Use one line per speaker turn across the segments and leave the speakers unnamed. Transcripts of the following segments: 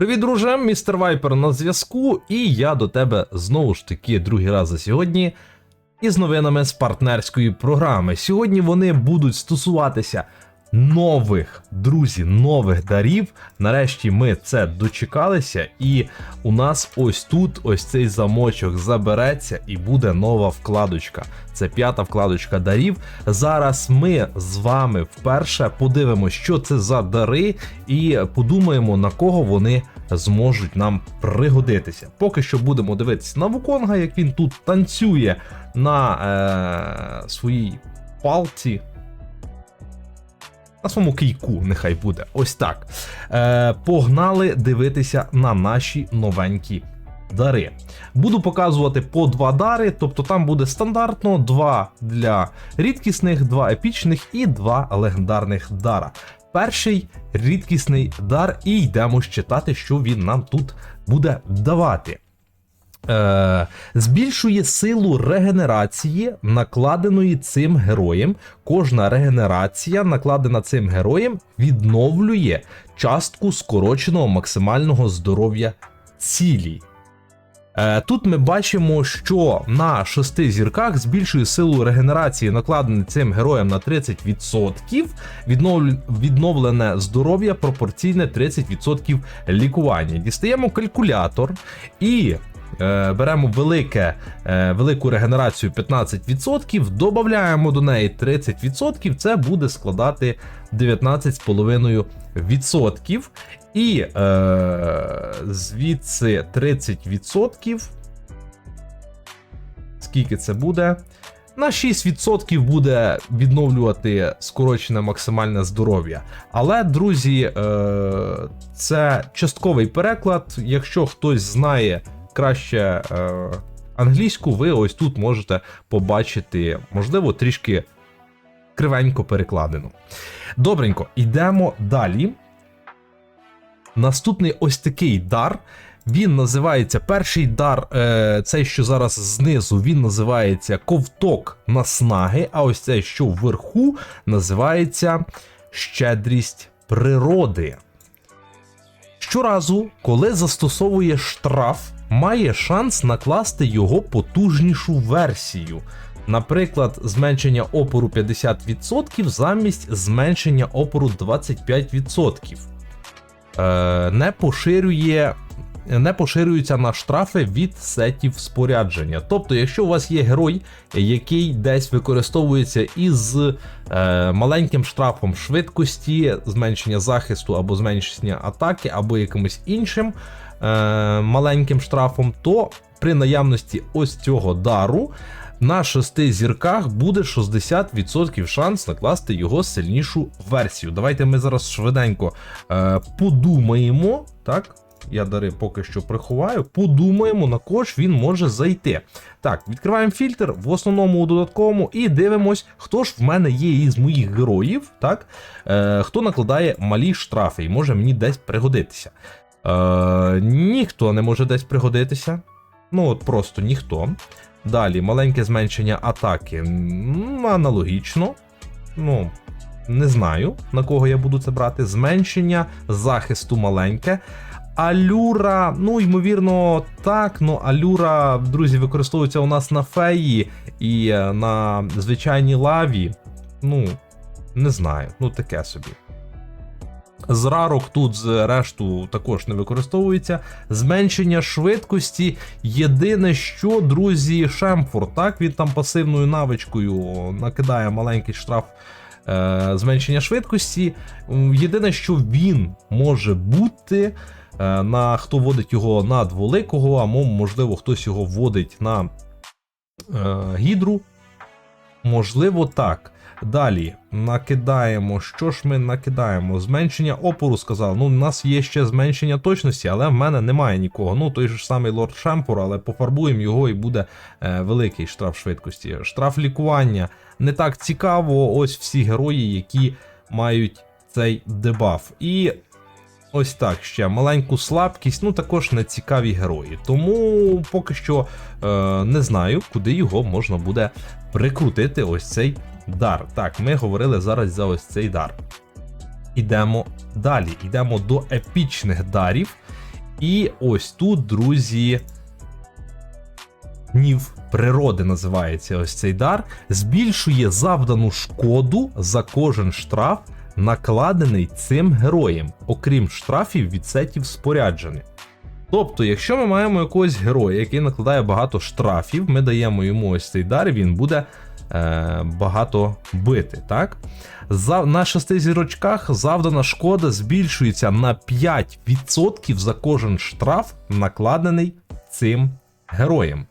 Привіт, друже, містер Вайпер на зв'язку, і я до тебе знову ж таки другий раз за сьогодні із новинами з партнерської програми. Сьогодні вони будуть стосуватися нових друзі, нових дарів. Нарешті ми це дочекалися, і у нас ось тут ось цей замочок забереться, і буде нова вкладочка. Це п'ята вкладочка дарів. Зараз ми з вами вперше подивимося, що це за дари, і подумаємо, на кого вони зможуть нам пригодитися. Поки що будемо дивитися на Вуконга, як він тут танцює на е, своїй палці. На своєму кийку, нехай буде. Ось так. Е, Погнали дивитися на наші новенькі дари. Буду показувати по два дари, тобто там буде стандартно два для рідкісних, два епічних і два легендарних дара. Перший рідкісний дар, і йдемо читати, що він нам тут буде давати. Е, збільшує силу регенерації, накладеної цим героєм. Кожна регенерація, накладена цим героєм, відновлює частку скороченого максимального здоров'я цілі. Е, Тут ми бачимо, що на шести зірках збільшує силу регенерації, накладене цим героєм на 30%, відновлю- відновлене здоров'я пропорційне 30% лікування. Дістаємо калькулятор і беремо велике, е, велику регенерацію 15%, додаємо до неї 30%, це буде складати 19,5%. І е, звідси 30%. Скільки це буде? На 6% буде відновлювати скорочене максимальне здоров'я. Але, друзі, е, це частковий переклад. Якщо хтось знає краще е, англійську, ви ось тут можете побачити, можливо, трішки кривенько перекладено. Добренько, йдемо далі. Наступний ось такий дар. Він називається перший дар, е, цей, що зараз знизу, він називається ковток наснаги, а ось цей, що вверху, називається щедрість природи. Щоразу, коли застосовує штраф, має шанс накласти його потужнішу версію. Наприклад, зменшення опору 50% замість зменшення опору 25%. Е, не поширює. Не поширюються на штрафи від сетів спорядження. Тобто, якщо у вас є герой, який десь використовується із е, маленьким штрафом швидкості, зменшення захисту або зменшення атаки, або якимось іншим маленьким штрафом, то при наявності ось цього дару на шести зірках буде 60% шанс накласти його сильнішу версію. Давайте ми зараз швиденько е, подумаємо, так? Я дари поки що приховаю. Подумаємо, на кого він може зайти. Так, відкриваємо фільтр в основному у додатковому і дивимось, хто ж в мене є із моїх героїв, так? Е, хто накладає малі штрафи і може мені десь пригодитися. Е, ніхто не може десь пригодитися. Ну, от просто ніхто. Далі, маленьке зменшення атаки. Аналогічно. Ну, не знаю, на кого я буду це брати. Зменшення захисту маленьке. Алюра, ну, ймовірно, так, ну алюра, друзі, використовується у нас на феї і е, на звичайній лаві. Ну, не знаю, ну таке собі. З рарок тут з решту також не використовується. Зменшення швидкості. Єдине, що, друзі, Шемфор, так, він там пасивною навичкою накидає маленький штраф е, зменшення швидкості. Єдине, що він може бути. е, На хто вводить його на дволикого, або можливо хтось його вводить на е, гідру. Можливо, так. Далі накидаємо. Що ж ми накидаємо? Зменшення опору сказав. Ну, у нас є ще зменшення точності, але в мене немає нікого. Ну, той же самий лорд Шемпур, але пофарбуємо його і буде е, великий штраф швидкості. Штраф лікування не так цікаво. Ось всі герої, які мають цей дебаф. І ось так ще маленьку слабкість, ну також не цікаві герої. Тому поки що е, не знаю, куди його можна буде прикрутити ось цей дар. Так, ми говорили зараз за ось цей дар. Ідемо далі. Йдемо до епічних дарів. І ось тут, друзі, гнів природи називається ось цей дар, збільшує завдану шкоду за кожен штраф, накладений цим героєм, окрім штрафів від сетів спорядження. Тобто, якщо ми маємо якогось героя, який накладає багато штрафів, ми даємо йому ось цей дар, він буде багато бити. Так? За, на шести зірочках завдана шкода збільшується на 5% за кожен штраф, накладений цим героєм.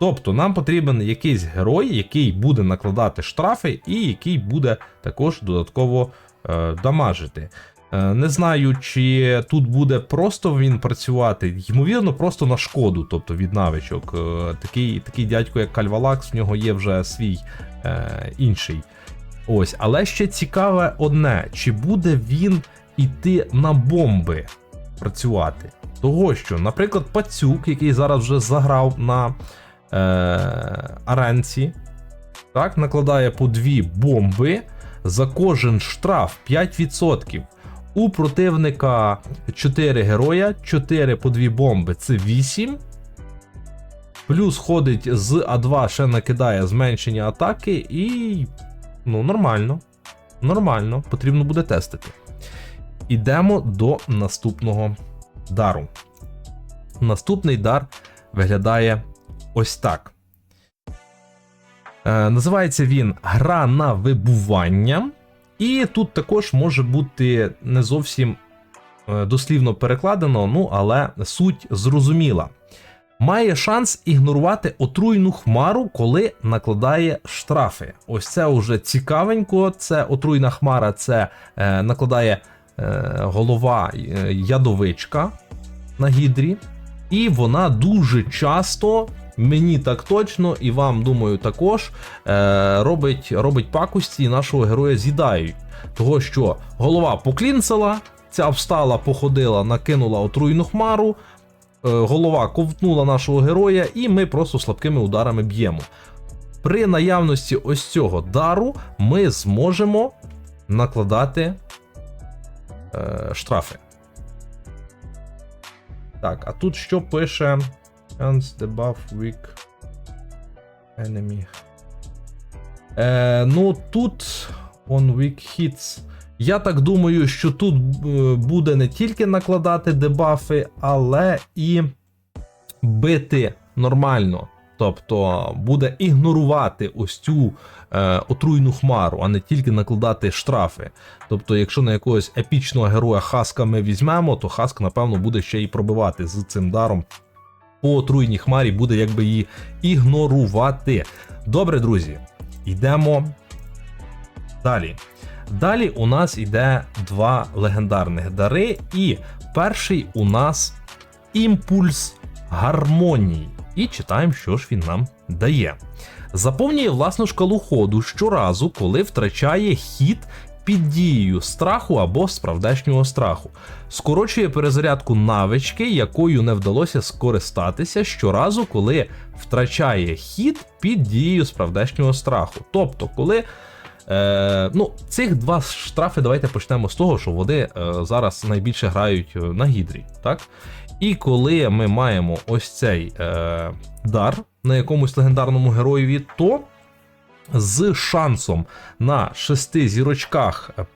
Тобто нам потрібен якийсь герой, який буде накладати штрафи, і який буде також додатково е, дамажити. Е, Не знаю, чи тут буде просто він працювати, ймовірно, просто на шкоду, тобто від навичок. Е, Такий, такий дядько, як Кальвалакс, в нього є вже свій е, інший. Ось, але ще цікаве одне: чи буде він іти на бомби працювати? Того що, наприклад, пацюк, який зараз вже заграв на е, аренці, так, накладає по дві бомби за кожен штраф 5%. У противника 4 героя, 4 по 2 бомби це 8. Плюс ходить з А2, ще накидає зменшення атаки, і. Ну, нормально. Нормально, потрібно буде тестити. Ідемо до наступного дару. Наступний дар виглядає ось так. Е, називається він Гра на вибування. І тут також може бути не зовсім е, дослівно перекладено, ну але суть зрозуміла. Має шанс ігнорувати отруйну хмару, коли накладає штрафи. Ось це вже цікавенько. Це отруйна хмара, це е, накладає е, голова е, ядовичка на гідрі. І вона дуже часто, мені так точно, і вам думаю, також е, робить, робить пакості і нашого героя з'їдають. Того, що голова поклінцела, ця встала, походила, накинула отруйну хмару, е, голова ковтнула нашого героя, і ми просто слабкими ударами б'ємо. При наявності ось цього дару ми зможемо накладати е, штрафи. Так, а тут що пише Chance debuff weak enemy. Е, ну тут on weak hits. Я так думаю, що тут е, буде не тільки накладати дебафи, але і бити нормально. Тобто буде ігнорувати ось цю е, отруйну хмару, а не тільки накладати штрафи. Тобто, якщо на якогось епічного героя Хаска ми візьмемо, то Хаск, напевно, буде ще й пробивати з цим даром по отруйній хмарі, буде якби її ігнорувати. Добре, друзі, йдемо далі. Далі у нас йде два легендарних дари, і перший у нас імпульс гармонії. І читаємо, що ж він нам дає. Заповнює власну шкалу ходу щоразу, коли втрачає хід під дією страху або справдешнього страху. Скорочує перезарядку навички, якою не вдалося скористатися щоразу, коли втрачає хід під дією справдешнього страху. Тобто, коли. Е, ну, Цих два штрафи давайте почнемо з того, що вони е, зараз найбільше грають е, на гідрі. так? І коли ми маємо ось цей е, дар на якомусь легендарному героєві, то з шансом на шести зірочках е,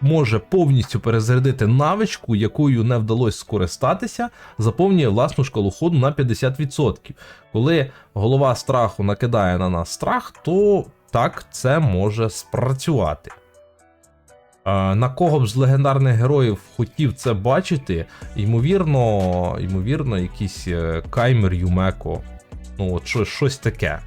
може повністю перезарядити навичку, якою не вдалося скористатися, заповнює власну шкалу ходу на 50%. Коли голова страху накидає на нас страх, то так це може спрацювати. На кого б з легендарних героїв хотів це бачити, ймовірно, ймовірно, якийсь е, Каймер Юмеко. Ну, от щось таке.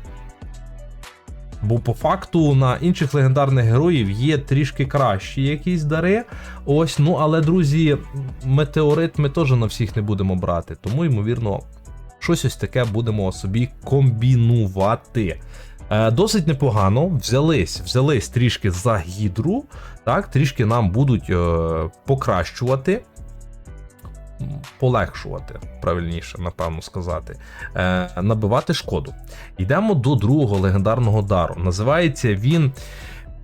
Бо по факту на інших легендарних героїв є трішки кращі якісь дари. Ось, ну але, друзі, метеорит ми теж на всіх не будемо брати. Тому, ймовірно, щось ось таке будемо собі комбінувати. Е, досить непогано. Взялись, взялись трішки за гідру. Так, трішки нам будуть е, покращувати. Полегшувати, правильніше, напевно сказати, е, набивати шкоду. Йдемо до другого легендарного дару. Називається він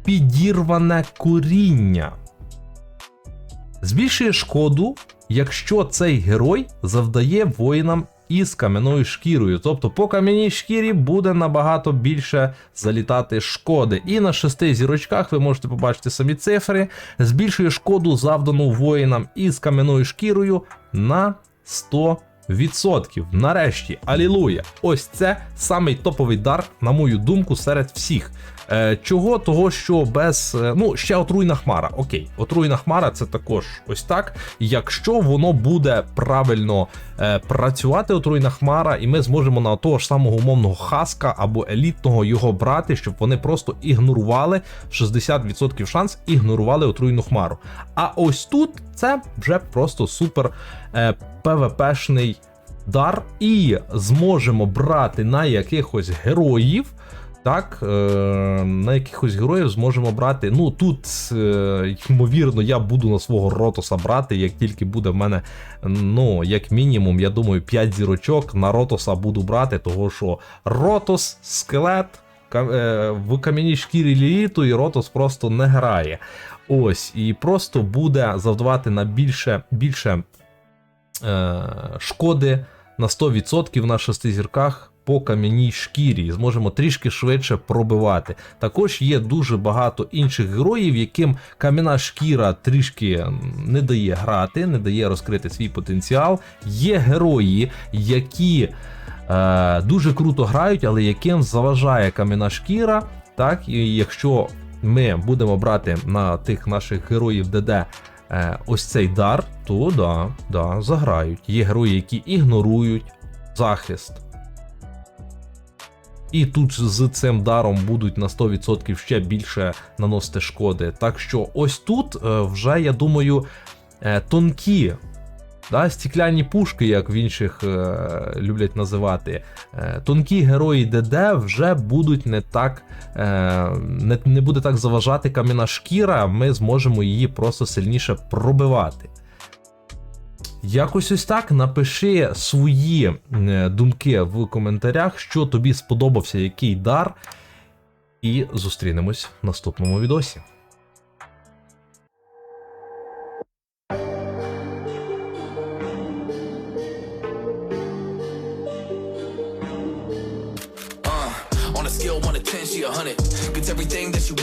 Підірване коріння. Збільшує шкоду, якщо цей герой завдає воїнам із кам'яною шкірою. Тобто по кам'яній шкірі буде набагато більше залітати шкоди. І на шести зірочках ви можете побачити самі цифри. Збільшує шкоду, завдану воїнам із кам'яною шкірою на 100%. Відсотків. Нарешті, алілуя! Ось це самий топовий дар, на мою думку, серед всіх. Е, чого? Того, що без. е, Ну, ще отруйна хмара. Окей, отруйна хмара це також ось так. Якщо воно буде правильно е, працювати, отруйна хмара, і ми зможемо на того ж самого умовного хаска або елітного його брати, щоб вони просто ігнорували 60% шанс, ігнорували отруйну хмару. А ось тут це вже просто супер ПВПшний дар, і зможемо брати на якихось героїв. Так, е, на якихось героїв зможемо брати. Ну тут, е, ймовірно, я буду на свого Ротоса брати, як тільки буде в мене, ну, як мінімум, я думаю, 5 зірочок на Ротоса буду брати, того що Ротос, скелет е, в кам'яній шкірі ліліту, і Ротос просто не грає. Ось, і просто буде завдавати на більше, більше е, шкоди на 100% на шести зірках по кам'яній шкірі, і зможемо трішки швидше пробивати. Також є дуже багато інших героїв, яким кам'яна шкіра трішки не дає грати, не дає розкрити свій потенціал. Є герої, які е, дуже круто грають, але яким заважає кам'яна шкіра. Так, і якщо ми будемо брати на тих наших героїв ДД е, ось цей дар, то да, да, заграють. Є герої, які ігнорують захист. І тут з цим даром будуть на 100% ще більше наносити шкоди. Так що ось тут е, вже, я думаю, е, тонкі. Да, стікляні пушки, як в інших е, люблять називати, тонкі герої ДД вже будуть не так, не, не буде так заважати кам'яна шкіра, ми зможемо її просто сильніше пробивати. Якось ось так напиши свої е, думки в коментарях, що тобі сподобався який дар. І зустрінемось в наступному відосі.
Uh, on a scale 1 to 10, she a 100. Gets everything that she.